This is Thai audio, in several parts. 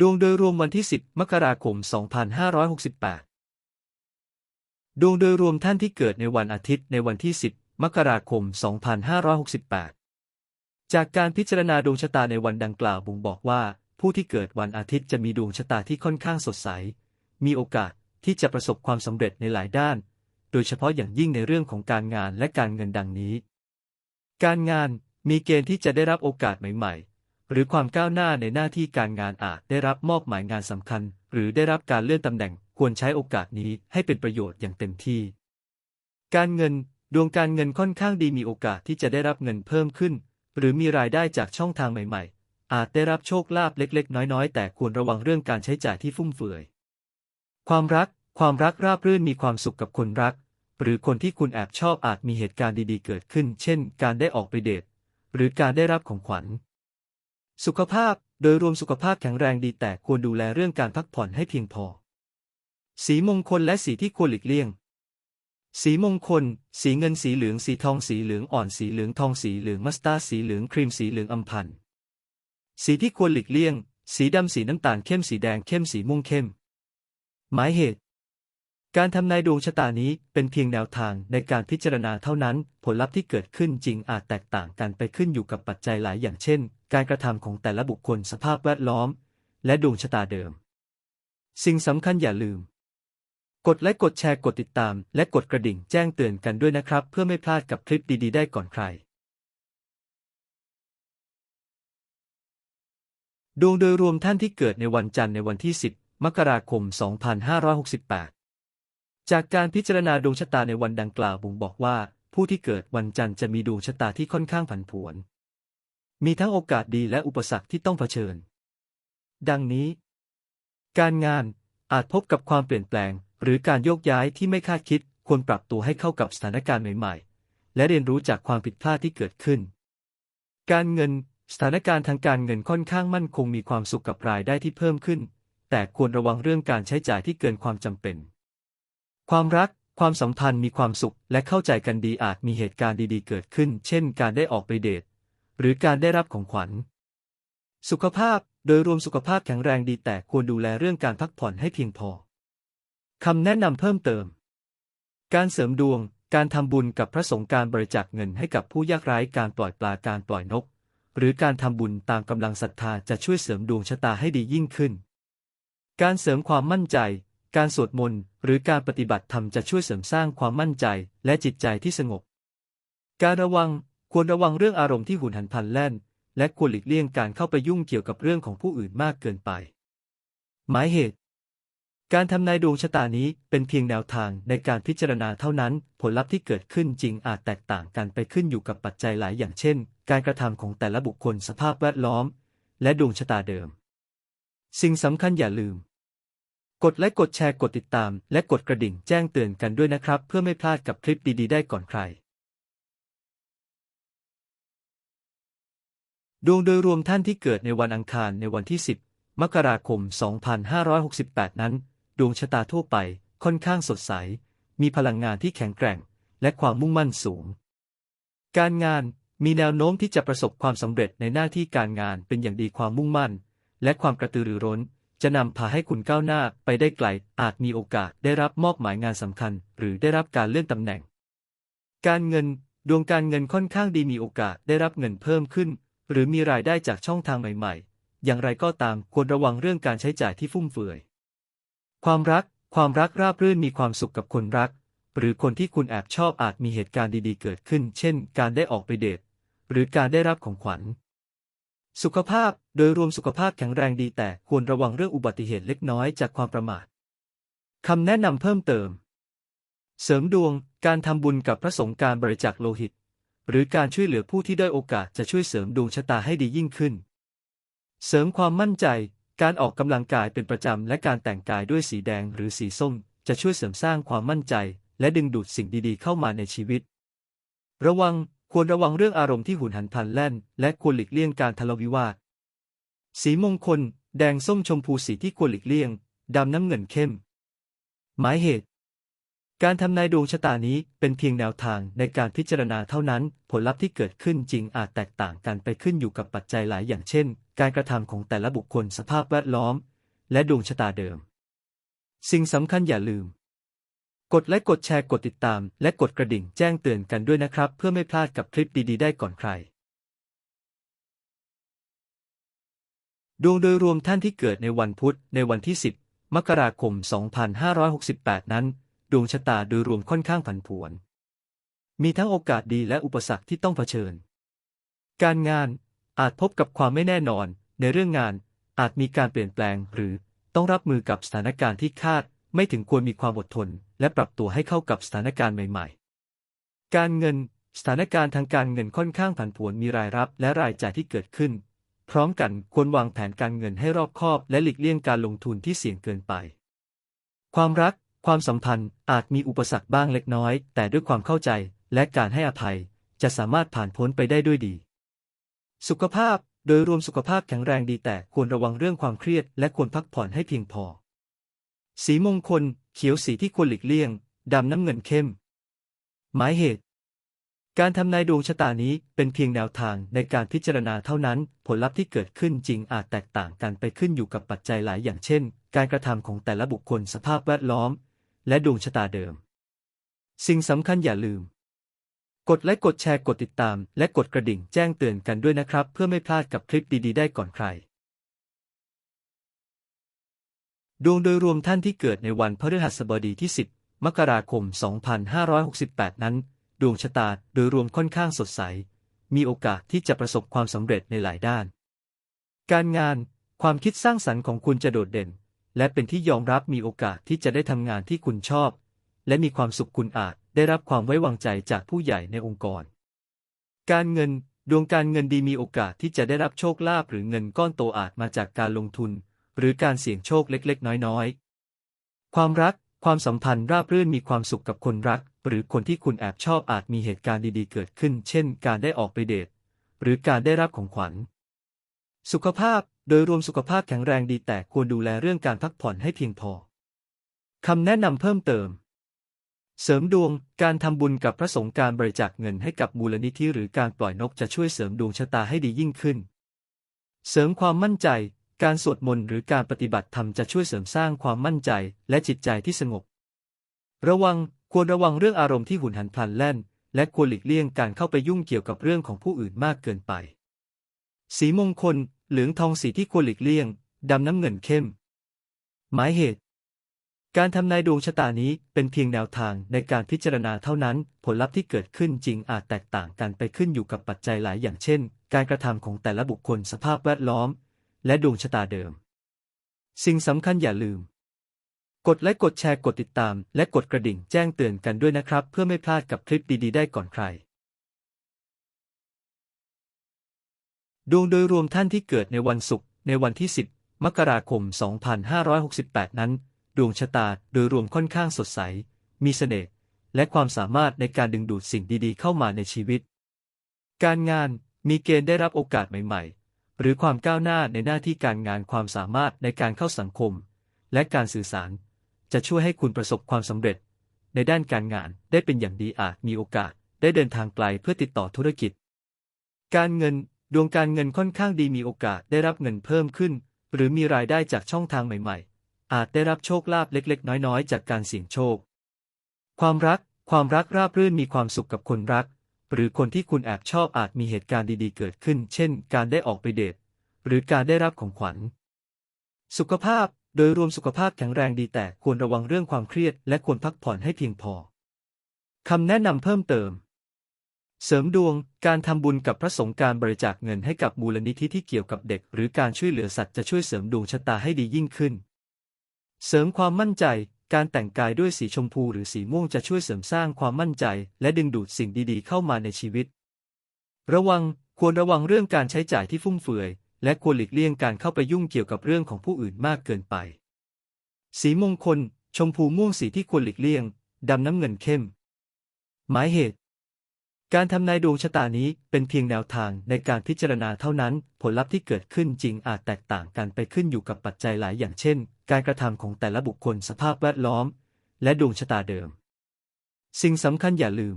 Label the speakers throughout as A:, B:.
A: ดวงโดยรวมวันที่ 10 มกราคม 2568 ดวงโดยรวมท่านที่เกิดในวันอาทิตย์ในวันที่ 10 มกราคม 2568 จากการพิจารณาดวงชะตาในวันดังกล่าวบ่งบอกว่า ผู้ที่เกิดวันอาทิตย์จะมีดวงชะตาที่ค่อนข้างสดใส มีโอกาสที่จะประสบความสำเร็จในหลายด้าน โดยเฉพาะอย่างยิ่งในเรื่องของการงานและการเงินดังนี้ การงานมีเกณฑ์ที่จะได้รับโอกาสใหม่ ๆ หรือความก้าวหน้าในหน้าที่การงานอาจได้รับมอบหมายงานสำคัญ หรือได้รับการเลื่อนตำแหน่งควรใช้โอกาสนี้ให้เป็นประโยชน์อย่างเต็มที่ การเงิน ดวงการเงินค่อนข้างดีมีโอกาสที่จะได้รับเงินเพิ่มขึ้น หรือมีรายได้จากช่องทางใหม่ๆ อาจได้รับโชคลาภเล็กๆ น้อยๆ แต่ควรระวังเรื่องการใช้จ่ายที่ฟุ่มเฟือย ความรัก ความรักราบรื่นมีความสุขกับคนรัก หรือคนที่คุณแอบชอบอาจมีเหตุการณ์ดีๆ เกิดขึ้น เช่น การได้ออกไปเดท หรือการได้รับของขวัญ สุขภาพ โดยรวมสุขภาพแข็งแรงดีแต่ควรดูแลเรื่องการพักผ่อนให้เพียงพอ สีมงคลและสีที่ควรหลีกเลี่ยง สีมงคล สีเงินสีเหลือง สีทอง สีเหลืองอ่อน สีเหลืองทอง สีเหลืองมัสตาร์ดสีเหลืองครีม สีเหลืองอัมพันธ์สีที่ควรหลีกเลี่ยง สีดำ สีน้ำตาลเข้ม สีแดงเข้ม สีม่วงเข้ม หมายเหตุ การทำนายดวงชะตานี้เป็นเพียงแนวทางในการพิจารณาเท่านั้น ผลลัพธ์ที่เกิดขึ้นจริงอาจแตกต่างกันไปขึ้นอยู่กับปัจจัยหลายอย่างเช่น การกระทำของแต่ละบุคคลสภาพแวดล้อม และดวงชะตาเดิม สิ่งสำคัญอย่าลืม กดไลค์กดแชร์กดติดตาม และกดกระดิ่งแจ้งเตือนกันด้วยนะครับ เพื่อไม่พลาดกับคลิปดีๆ ได้ก่อนใคร ดวงโดยรวมท่านที่เกิดในวันจันทร์ในวันที่ 10 มกราคม 2568 จากการพิจารณาดวงชะตาในวันดังกล่าวบ่งบอกว่าผู้ที่เกิดวันจันทร์จะมีดวงชะตาที่ค่อนข้างผันผวน มีทั้งโอกาสดีและอุปสรรคที่ต้องเผชิญ ดังนี้ การงานอาจพบกับความเปลี่ยนแปลง หรือการโยกย้ายที่ไม่คาดคิดควรปรับตัวให้เข้ากับสถานการณ์ใหม่ๆ และเรียนรู้จากความผิดพลาดที่เกิดขึ้น การเงินสถานการณ์ทางการเงินค่อนข้างมั่นคงมีความสุขกับรายได้ที่เพิ่มขึ้น แต่ควรระวังเรื่องการใช้จ่ายที่เกินความจำเป็น ความรักความสัมพันธ์มีความสุขและเข้าใจกันดีอาจมีเหตุการณ์ดีๆ เกิดขึ้น เช่น การได้ออกไปเดท หรือการได้รับของขวัญ สุขภาพโดยรวมสุขภาพแข็งแรงดีแต่ควรดูแลเรื่องการพักผ่อนให้เพียงพอคำแนะนำเพิ่มเติม การเสริมดวง การทำบุญกับพระสงฆ์การบริจาคเงินให้กับผู้ยากไร้การปล่อยปลาการปล่อยนก หรือการทำบุญตามกำลังศรัทธาจะช่วยเสริมดวงชะตาให้ดียิ่งขึ้น การเสริมความมั่นใจ การสวดมนต์หรือการปฏิบัติธรรมจะช่วยเสริมสร้างความมั่นใจและจิตใจที่สงบ การระวัง ควรระวังเรื่องอารมณ์ที่หุนหันพลันแล่น และควรหลีกเลี่ยงการเข้าไปยุ่งเกี่ยวกับเรื่องของผู้อื่นมากเกินไป หมายเหตุ การทำนายดวงชะตานี้เป็นเพียงแนวทางในการพิจารณาเท่านั้น ผลลัพธ์ที่เกิดขึ้นจริงอาจแตกต่างกันไปขึ้นอยู่กับปัจจัยหลายอย่างเช่น การกระทำของแต่ละบุคคลสภาพแวดล้อม และดวงชะตาเดิม สิ่งสำคัญอย่าลืม กดไลค์กดแชร์กดติดตาม และกดกระดิ่งแจ้งเตือนกันด้วยนะครับ เพื่อไม่พลาดกับคลิปดีๆ ได้ก่อนใคร ดวงโดยรวมท่านที่เกิดในวันอังคารในวันที่ 10 มกราคม 2568 นั้น ดวงชะตาทั่วไปค่อนข้างสดใส มีพลังงานที่แข็งแกร่ง และความมุ่งมั่นสูง การงานมีแนวโน้มที่จะประสบความสำเร็จในหน้าที่การงานเป็นอย่างดีความมุ่งมั่น และความกระตือรือร้น จะนำพาให้คุณก้าวหน้าไปได้ไกล อาจมีโอกาสได้รับมอบหมายงานสำคัญ หรือได้รับการเลื่อนตำแหน่ง การเงิน ดวงการเงินค่อนข้างดีมีโอกาสได้รับเงินเพิ่มขึ้น หรือมีรายได้จากช่องทางใหม่ๆ อย่างไรก็ตามควรระวังเรื่องการใช้จ่ายที่ฟุ่มเฟือย ความรัก ความรักราบรื่นมีความสุขกับคนรัก หรือคนที่คุณแอบชอบอาจมีเหตุการณ์ดีๆ เกิดขึ้น เช่น การได้ออกไปเดท หรือการได้รับของขวัญ สุขภาพ โดยรวมสุขภาพแข็งแรงดีแต่ควรระวังเรื่องอุบัติเหตุเล็กน้อยจากความประมาทคำแนะนำเพิ่มเติม เสริมดวง การทำบุญกับพระสงฆ์การบริจาคโลหิต หรือการช่วยเหลือผู้ที่ได้โอกาสจะช่วยเสริมดวงชะตาให้ดียิ่งขึ้น เสริมความมั่นใจ การออกกำลังกายเป็นประจำและการแต่งกายด้วยสีแดงหรือสีส้ม จะช่วยเสริมสร้างความมั่นใจ และดึงดูดสิ่งดีๆ เข้ามาในชีวิต ระวังควรระวังเรื่องอารมณ์ที่หุนหันพลันแล่น และควรหลีกเลี่ยงการทะเลาะวิวาท สีมงคล แดงส้มชมพูสีที่ควรหลีกเลี่ยง ดำน้ำเงินเข้ม หมายเหตุ การทำนายดวงชะตานี้เป็นเพียงแนวทางในการพิจารณาเท่านั้น ผลลัพธ์ที่เกิดขึ้นจริงอาจแตกต่างกันไปขึ้นอยู่กับปัจจัยหลายอย่างเช่น การกระทำของแต่ละบุคคลสภาพแวดล้อม และดวงชะตาเดิม สิ่งสำคัญอย่าลืม กดไลค์กดแชร์กดติดตาม และกดกระดิ่งแจ้งเตือนกันด้วยนะครับ เพื่อไม่พลาดกับคลิปดีๆ ได้ก่อนใคร ดวงโดยรวมท่านที่เกิดในวันพุธในวันที่ 10 มกราคม 2568 นั้น ดวงชะตาโดยรวมค่อนข้างผันผวน มีทั้งโอกาสดีและอุปสรรคที่ต้องเผชิญ การงานอาจพบกับความไม่แน่นอน ในเรื่องงานอาจมีการเปลี่ยนแปลง หรือต้องรับมือกับสถานการณ์ที่คาด ไม่ถึงควรมีความอดทน และปรับตัวให้เข้ากับสถานการณ์ใหม่ ๆ การเงินสถานการณ์ทางการเงินค่อนข้างผันผวนมีรายรับและรายจ่ายที่เกิดขึ้น พร้อมกันควรวางแผนการเงินให้รอบคอบและหลีกเลี่ยงการลงทุนที่เสี่ยงเกินไป ความรัก ความสัมพันธ์อาจมีอุปสรรคบ้างเล็กน้อย แต่ด้วยความเข้าใจและการให้อภัย จะสามารถผ่านพ้นไปได้ด้วยดี สุขภาพโดยรวมสุขภาพแข็งแรงดีแต่ควรระวังเรื่องความเครียด และควรพักผ่อนให้เพียงพอ สีมงคล เขียวสีที่ควรหลีกเลี่ยง ดำน้ำเงินเข้ม หมายเหตุ การทำนายดวงชะตานี้เป็นเพียงแนวทางในการพิจารณาเท่านั้น ผลลัพธ์ที่เกิดขึ้นจริงอาจแตกต่างกันไปขึ้นอยู่กับปัจจัยหลายอย่างเช่น การกระทำของแต่ละบุคคลสภาพแวดล้อม และดวงชะตาเดิม สิ่งสำคัญอย่าลืม กดไลค์กดแชร์กดติดตาม และกดกระดิ่งแจ้งเตือนกันด้วยนะครับ เพื่อไม่พลาดกับคลิปดีๆ ได้ก่อนใคร ดวงโดยรวมท่านที่เกิดในวันพฤหัสบดีที่ 10 มกราคม 2568 นั้น ดวงชะตาโดยรวมค่อนข้างสดใส มีโอกาสที่จะประสบความสำเร็จในหลายด้าน การงานความคิดสร้างสรรค์ของคุณจะโดดเด่น และเป็นที่ยอมรับมีโอกาสที่จะได้ทำงานที่คุณชอบ และมีความสุขคุณอาจได้รับความไว้วางใจจากผู้ใหญ่ในองค์กร การเงิน ดวงการเงินดีมีโอกาสที่จะได้รับโชคลาภหรือเงินก้อนโตอาจมาจากการลงทุน หรือการเสี่ยงโชคเล็กๆ น้อยๆ ความรัก ความสัมพันธ์ราบรื่นมีความสุขกับคนรัก หรือคนที่คุณแอบชอบอาจมีเหตุการณ์ดีๆ เกิดขึ้น เช่น การได้ออกไปเดทหรือการได้รับของขวัญ สุขภาพ โดยรวมสุขภาพแข็งแรงดีแต่ควรดูแลเรื่องการพักผ่อนให้เพียงพอ คำแนะนำเพิ่มเติม เสริมดวง การทำบุญกับพระสงฆ์การบริจาคเงินให้กับมูลนิธิหรือการปล่อยนกจะช่วยเสริมดวงชะตาให้ดียิ่งขึ้น เสริมความมั่นใจ การสวดมนต์หรือการปฏิบัติธรรมจะช่วยเสริมสร้างความมั่นใจและจิตใจที่สงบ ระวัง ควรระวังเรื่องอารมณ์ที่หุนหันพลันแล่น และควรหลีกเลี่ยงการเข้าไปยุ่งเกี่ยวกับเรื่องของผู้อื่นมากเกินไป สีมงคล เหลืองทองสีที่ควรหลีกเลี่ยง ดำน้ำเงินเข้ม หมายเหตุ การทำนายดวงชะตานี้เป็นเพียงแนวทางในการพิจารณาเท่านั้น ผลลัพธ์ที่เกิดขึ้นจริงอาจแตกต่างกันไปขึ้นอยู่กับปัจจัยหลายอย่างเช่น การกระทำของแต่ละบุคคลสภาพแวดล้อม และดวงชะตาเดิม สิ่งสำคัญอย่าลืม กดไลค์กดแชร์กดติดตาม และกดกระดิ่งแจ้งเตือนกันด้วยนะครับ เพื่อไม่พลาดกับคลิปดีๆ ได้ก่อนใคร ดวงโดยรวมท่านที่เกิดในวันศุกร์ในวันที่ 10 มกราคม 2568 นั้น ดวงชะตาโดยรวมค่อนข้างสดใส มีเสน่ห์และความสามารถในการดึงดูดสิ่งดีๆ เข้ามาในชีวิต การงานมีเกณฑ์ได้รับโอกาสใหม่ๆ หรือความก้าวหน้าในหน้าที่การงานความสามารถในการเข้าสังคม และการสื่อสาร จะช่วยให้คุณประสบความสำเร็จ ในด้านการงานได้เป็นอย่างดีอาจมีโอกาสได้เดินทางไกลเพื่อติดต่อธุรกิจ การเงิน ดวงการเงินค่อนข้างดีมีโอกาสได้รับเงินเพิ่มขึ้น หรือมีรายได้จากช่องทางใหม่ๆ อาจได้รับโชคลาภเล็กๆ น้อยๆ จากการเสี่ยงโชค ความรัก ความรักราบรื่นมีความสุขกับคนรัก หรือคนที่คุณแอบชอบอาจมีเหตุการณ์ดีๆ เกิดขึ้น เช่น การได้ออกไปเดท หรือการได้รับของขวัญ สุขภาพ โดยรวมสุขภาพแข็งแรงดีแต่ควรระวังเรื่องความเครียด และควรพักผ่อนให้เพียงพอคำแนะนำเพิ่มเติม เสริมดวง การทำบุญกับพระสงฆ์การบริจาคเงินให้กับมูลนิธิที่เกี่ยวกับเด็ก หรือการช่วยเหลือสัตว์จะช่วยเสริมดวงชะตาให้ดียิ่งขึ้น เสริมความมั่นใจ การแต่งกายด้วยสีชมพูหรือสีม่วงจะช่วยเสริมสร้างความมั่นใจ และดึงดูดสิ่งดีๆ เข้ามาในชีวิต ระวัง ควรระวังเรื่องการใช้จ่ายที่ฟุ่มเฟือย และควรหลีกเลี่ยงการเข้าไปยุ่งเกี่ยวกับเรื่องของผู้อื่นมากเกินไป สีมงคล ชมพูม่วงสีที่ควรหลีกเลี่ยง ดำน้ำเงินเข้ม หมายเหตุ การทำนายดวงชะตานี้เป็นเพียงแนวทางในการพิจารณาเท่านั้น ผลลัพธ์ที่เกิดขึ้นจริงอาจแตกต่างกันไปขึ้นอยู่กับปัจจัยหลายอย่างเช่น การกระทำของแต่ละบุคคลสภาพแวดล้อม และดวงชะตาเดิม สิ่งสำคัญอย่าลืม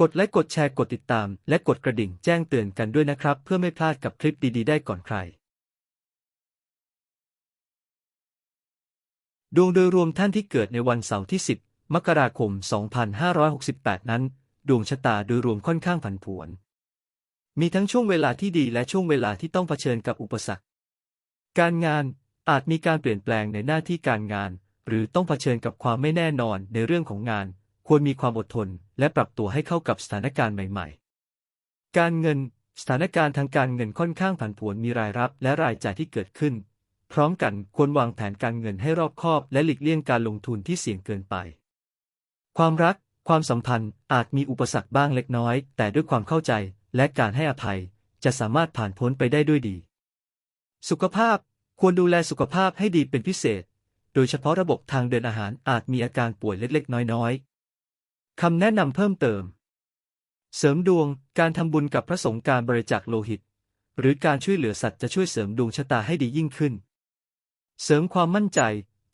A: กดไลค์กดแชร์กดติดตาม และกดกระดิ่งแจ้งเตือนกันด้วยนะครับ เพื่อไม่พลาดกับคลิปดีๆ ได้ก่อนใคร ดวงโดยรวมท่านที่เกิดในวันเสาร์ที่ 10 มกราคม 2568 นั้น ดวงชะตาโดยรวมค่อนข้างผันผวน มีทั้งช่วงเวลาที่ดีและช่วงเวลาที่ต้องเผชิญกับอุปสรรค การงานอาจมีการเปลี่ยนแปลงในหน้าที่การงาน หรือต้องเผชิญกับความไม่แน่นอนในเรื่องของงาน ควรมีความอดทน และปรับตัวให้เข้ากับสถานการณ์ใหม่ ๆ การเงินสถานการณ์ทางการเงินค่อนข้างผันผวนมีรายรับและรายจ่ายที่เกิดขึ้น พร้อมกันควรวางแผนการเงินให้รอบคอบและหลีกเลี่ยงการลงทุนที่เสี่ยงเกินไป ความรัก ความสัมพันธ์อาจมีอุปสรรคบ้างเล็กน้อย แต่ด้วยความเข้าใจและการให้อภัย จะสามารถผ่านพ้นไปได้ด้วยดี สุขภาพควรดูแลสุขภาพให้ดีเป็นพิเศษ โดยเฉพาะระบบทางเดินอาหารอาจมีอาการป่วยเล็กๆ น้อยๆคำแนะนำเพิ่มเติม เสริมดวงการทำบุญกับพระสงฆ์การบริจาคโลหิต หรือการช่วยเหลือสัตว์จะช่วยเสริมดวงชะตาให้ดียิ่งขึ้น เสริมความมั่นใจ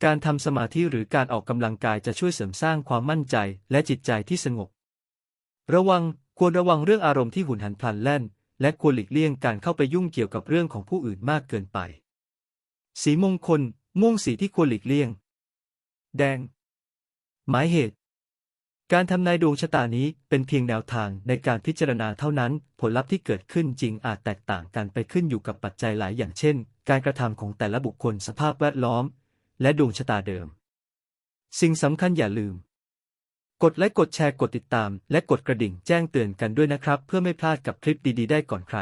A: การทำสมาธิหรือการออกกำลังกายจะช่วยเสริมสร้างความมั่นใจและจิตใจที่สงบ ระวังควรระวังเรื่องอารมณ์ที่หุนหันพลันแล่น และควรหลีกเลี่ยงการเข้าไปยุ่งเกี่ยวกับเรื่องของผู้อื่นมากเกินไป สีมงคล ม่วงสีที่ควรหลีกเลี่ยง แดง หมายเหตุ การทำนายดวงชะตานี้เป็นเพียงแนวทางในการพิจารณาเท่านั้น ผลลัพธ์ที่เกิดขึ้นจริงอาจแตกต่างกันไปขึ้นอยู่กับปัจจัยหลายอย่างเช่น การกระทำของแต่ละบุคคลสภาพแวดล้อม และดวงชะตาเดิม สิ่งสำคัญอย่าลืม กดไลค์กดแชร์กดติดตาม และกดกระดิ่งแจ้งเตือนกันด้วยนะครับ เพื่อไม่พลาดกับคลิปดีๆ ได้ก่อนใคร